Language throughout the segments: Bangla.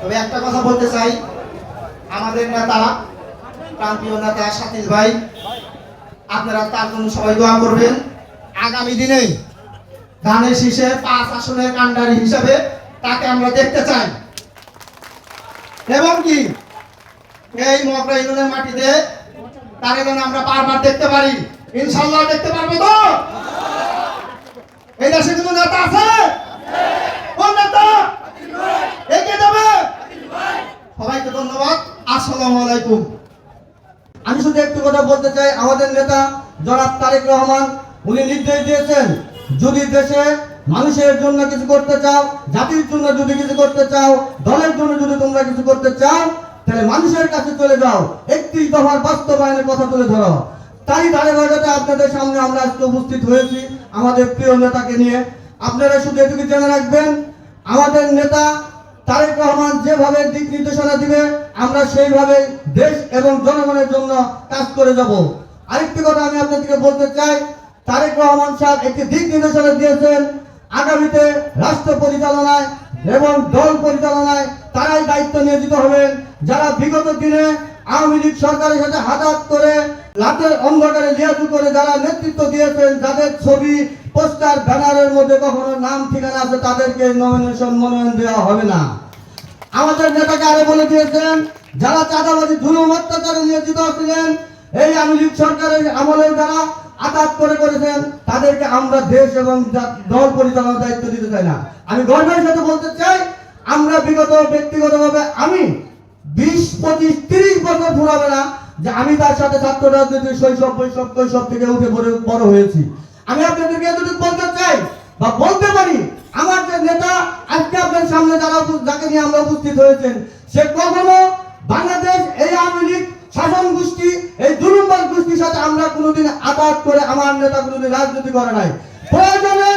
তবে একটা কথা বলতে চাই। আমাদের নেতা প্রান্তীয় নেতা ভাই, আপনারা তার জন্য সবাই দোয়া করবেন। আগামী দিনে ধানের শীষে পাঁচ আসনের হিসাবে তাকে আমরা দেখতে চাই। এবং কি? এই মগরা ইউনিয়নের মাটিতে তাকে যেন আমরা বারবার দেখতে পারি। ইনশাল্লাহ দেখতে পারব তো? এই দেশে কোনো নেতা আছে কোন নেতা এগিয়ে যাবে সবাইকে ধন্যবাদ আসসালামু আলাইকুম আমি শুধু একটু কথা বলতে চাই আমাদের নেতা জনাব তারেক রহমান, উনি নির্দেশ দিয়েছেন, যদি দেশে মানুষের জন্য কিছু করতে চাও, জাতির জন্য যদি কিছু করতে চাও, দলের জন্য যদি তোমরা কিছু করতে চাও, তাহলে মানুষের কাছে চলে যাও। একত্রিশ দফার বাস্তবায়নের কথা তুলে ধরো। তারই ধারাবাহিকতা আপনাদের সামনে আমরা আজকে উপস্থিত হয়েছি আমাদের প্রিয় নেতাকে নিয়ে। আপনারা শুধু এটুকু জেনে রাখবেন, আমাদের নেতা তারেক রহমান যেভাবে দিক নির্দেশনা দিবে, আমরা সেইভাবে দেশ এবং জনগণের জন্য কাজ করে যাব। আরেকটি কথা আমি আপনাদেরকে বলতে চাই, তারেক রহমান সাহেব একটি দিক নির্দেশনা দিয়েছেন, আগামীতে রাষ্ট্র পরিচালনায় এবং দল পরিচালনায় তারাই দায়িত্ব নিয়োজিত হবেন। যারা বিগত দিনে আওয়ামী লীগ সরকারের সাথে হাতাত করে রাতের অন্ধকারে লিয়াজু করে যারা নেতৃত্ব দিয়েছেন, যাদের ছবি, পোস্টার, ব্যানারের মধ্যে কখনো নাম ঠিকানা আছে, তাদেরকে নমিনেশন মনোনয়ন দেওয়া হবে না। আমাদের নেতাকে আরও বলে দিয়েছেন, যারা চাঁদাবাজি ধুলুম অত্যাচারে নিয়োজিত ছিলেন এই আওয়ামী সরকারের আমলে যারা আঘাত করে করেছেন, তাদেরকে আমরা দেশ এবং দল পরিচালনার দায়িত্ব দিতে চাই না। আমি গর্বের সাথে বলতে চাই, আমরা বিগত ব্যক্তিগতভাবে আমি বিশ, পঁচিশ, তিরিশ বছর ফুরাবে না যে আমি তার সাথে ছাত্র রাজনীতির শৈশব বৈশব কৈশব থেকে উঠে বড় বড় হয়েছি। আমি আপনাদেরকে এতটুকু বলতে চাই বা বলতে পারি, আমার যে নেতা আজকে আপনার সামনে যারা যাকে নিয়ে আমরা উপস্থিত হয়েছেন, সে কখনো আঘাত করে আমার নেতা কোনোদিন রাজনীতি করে নাই। প্রয়োজনে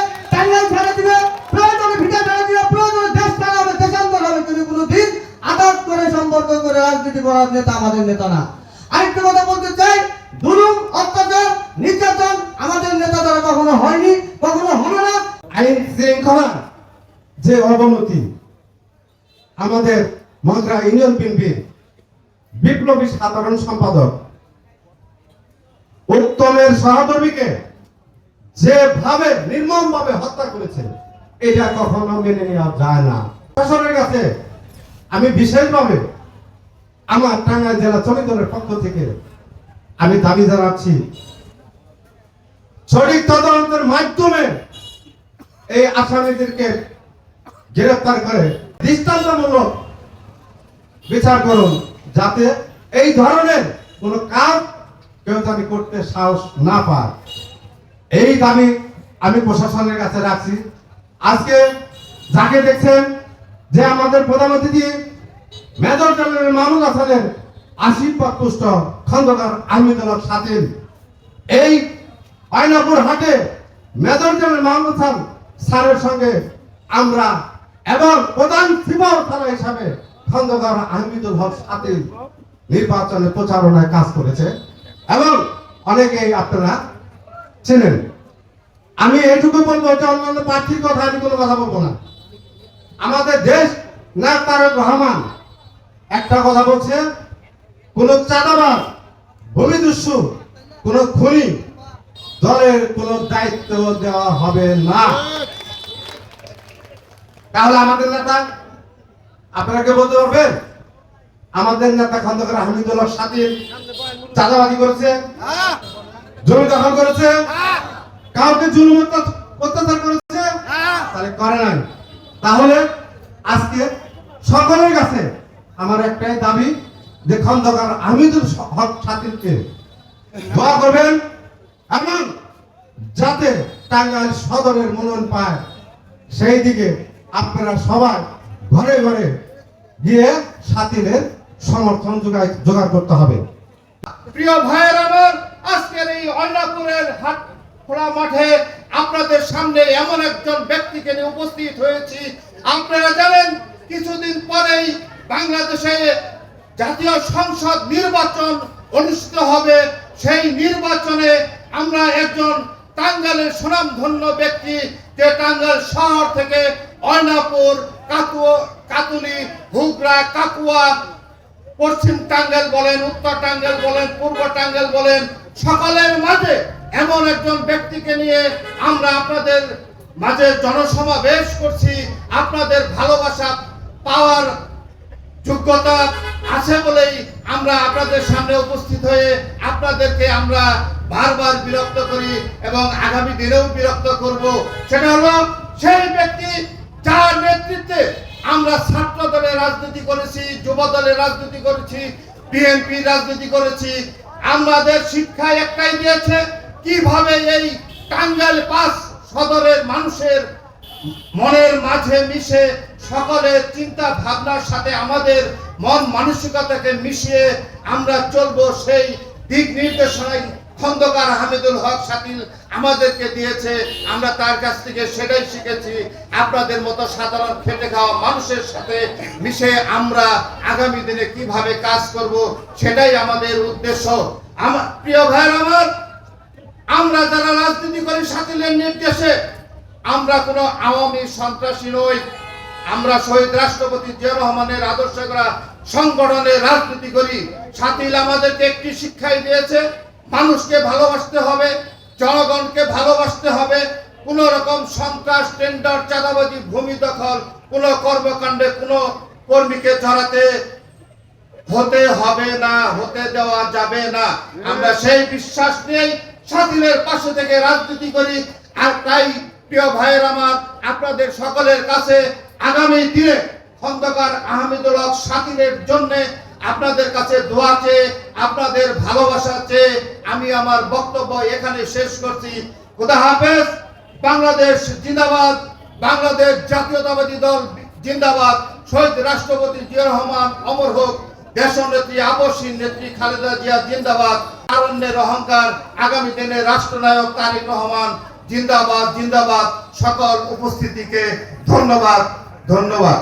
দিবে, প্রয়োজনে ভিটা দিবে, প্রয়োজনে দেশ ছাড়া হবে দেশান্তর হবে আঘাত করে, সম্পর্ক করে রাজনীতি করার নেতা আমাদের নেতা না। আরেকটা কথা বলতে চাই দুরুম অত্যাচার, নির্যাতন আমাদের নেতা দ্বারা কখনো হয়নি, কখনো হবে না। আইন শৃঙ্খলা যে অবনতি আমাদের মন্ত্রা ইউনিয়ন বিপ্লবী সাধারণ সম্পাদক উত্তমের সহধর্মীকে যেভাবে নির্মম ভাবে হত্যা করেছে, এটা কখনো মেনে নেওয়া যায় না। প্রশাসনের কাছে আমি বিশেষভাবে আমার টাঙ্গাইল জেলা শ্রমিক পক্ষ থেকে আমি দাবি জানাচ্ছি, সঠিক তদন্তের মাধ্যমে এই আসামিদেরকে গ্রেফতার করে দৃষ্টান্তমূলক বিচার করুন, যাতে এই ধরনের কোন কাজ কেউ জানি করতে সাহস না পায়। এই দাবি আমি প্রশাসনের কাছে রাখছি। আজকে যাকে দেখছেন যে আমাদের প্রধান অতিথি, মেজর জেনারেল মাহমুদ হাসানের আশীর্বাদ পুষ্ট খন্দকার আহমেদুল্লাহ সাথীন এই আয়নাপুর হাটে মেজর জেনারেল মাহমুদ খান স্যারের সঙ্গে আমরা এবং প্রধান সিপাহ থানা হিসাবে খন্দকার আহমেদুল হক সাথে নির্বাচনে প্রচারণায় কাজ করেছে। এবং অনেকে আপনারা চেনেন। আমি এইটুকু বলব যে অন্যান্য প্রার্থীর কথা আমি কোনো কথা বলব না। আমাদের দেশ না তারক রহমান। একটা কথা বলছে, কোন চাঁদাবাদ ভূমিদস্যু, কোন খুনি দলের কোন দায়িত্ব দেওয়া হবে না। তাহলে আমাদের নেতা আপনাকে বলতে পারবেন? আমাদের নেতা খন্দকার আহমেদুল্লাহ সাথী। চাঁদাবাদি করেছে জমি দখল করেছে কাউকে জুলুম অত্যাচার- করেছে তাহলে করে নাই। তাহলে আজকে সকলের কাছে আমার একটাই দাবি যে খন্দকার আহমেদুল হক সাথীকে দোয়া করবেন এবং যাতে টাঙ্গাইল সদরের মনন পায় সেই দিকে আপনারা সবাই ঘরে ঘরে গিয়ে সাথীদের সমর্থন যোগায় জোগাড় করতে হবে। প্রিয় ভাইয়ের আমার, আজকের এই অন্নাপুরের হাট খোলা মাঠে আপনাদের সামনে এমন একজন ব্যক্তিকে নিয়ে উপস্থিত হয়েছি। আপনারা জানেন, কিছুদিন পরেই বাংলাদেশে জাতীয় সংসদ নির্বাচন অনুষ্ঠিত হবে। সেই নির্বাচনে আমরা একজন টাঙ্গালের সুনামধন্য ব্যক্তি, যে টাঙ্গাল শহর থেকে অয়নাপুর কাতুয়া, কাতুলি হুগরা কাকুয়া পশ্চিম টাঙ্গেল বলেন, উত্তর টাঙ্গেল বলেন, পূর্ব টাঙ্গেল বলেন, সকলের মাঝে এমন একজন ব্যক্তিকে নিয়ে আমরা আপনাদের মাঝে জনসমাবেশ করছি। আপনাদের ভালোবাসা, পাওয়ার যোগ্যতা আছে বলেই আমরা আপনাদের সামনে উপস্থিত হয়ে আপনাদেরকে আমরা বারবার বিরক্ত করি এবং আগামী দিনেও বিরক্ত করব। সেটা হলো সেই ব্যক্তি যার নেতৃত্বে করেছি, যুব দলের রাজনীতি করেছি, বিএনপি রাজনীতি করেছি। আমাদের শিক্ষা একটাই দিয়েছে, কীভাবে এই টাঙ্গাইল পাস সদরের মানুষের মনের মাঝে মিশে সকলের চিন্তা ভাবনার সাথে আমাদের মন মানসিকতাকে মিশিয়ে আমরা চলবো সেই দিক নির্দেশনায় খন্দকার হামিদুল হক শাকিল আমাদেরকে দিয়েছে। আমরা তার কাছ থেকে সেটাই শিখেছি। আপনাদের মতো সাধারণ খেটে খাওয়া মানুষের সাথে মিশে আমরা আগামী দিনে কীভাবে কাজ করব সেটাই আমাদের উদ্দেশ্য। আমার প্রিয় ভাইয়ের আমার, আমরা যারা রাজনীতি করি শাকিলের নির্দেশে, আমরা কোনো আওয়ামী সন্ত্রাসী নই। আমরা শহীদ রাষ্ট্রপতি জিয়া রহমানের আদর্শ করা সংগঠনের রাজনীতি করি। শাকিল আমাদেরকে একটি শিক্ষাই দিয়েছে মানুষকে ভালোবাসতে হবে, জনগণকে ভালোবাসতে হবে। কোন রকম সন্ত্রাস, টেন্ডার, চাঁদাবাজি, ভূমি দখল, কোন কর্মকাণ্ডে কোনো কর্মীকে জড়াতে হতে হবে না, হতে দেওয়া যাবে না। আমরা সেই বিশ্বাস নিয়েই স্বাধীনের পাশে থেকে রাজনীতি করি। আর তাই প্রিয় ভাইয়ের আমার, আপনাদের সকলের কাছে আগামী দিনে খন্দকার আহমেদুল হক স্বাধীনের জন্য আপনাদের কাছে দোয়া চেয়ে আপনাদের ভালোবাসা চেয়ে আমি আমার বক্তব্য এখানে শেষ করছি। খুদা হাফেজ, বাংলাদেশ জিন্দাবাদ, বাংলাদেশ জাতীয়তাবাদী দল জিন্দাবাদ। শহীদ রাষ্ট্রপতি জিয়া রহমান, অমর হোক, দেশনেত্রী আবশ্যী নেত্রী খালেদা জিয়া জিন্দাবাদ। তারণ্যের অহংকার আগামী দিনে রাষ্ট্রনায়ক তারেক রহমান জিন্দাবাদ জিন্দাবাদ। সকল উপস্থিতিকে ধন্যবাদ ধন্যবাদ।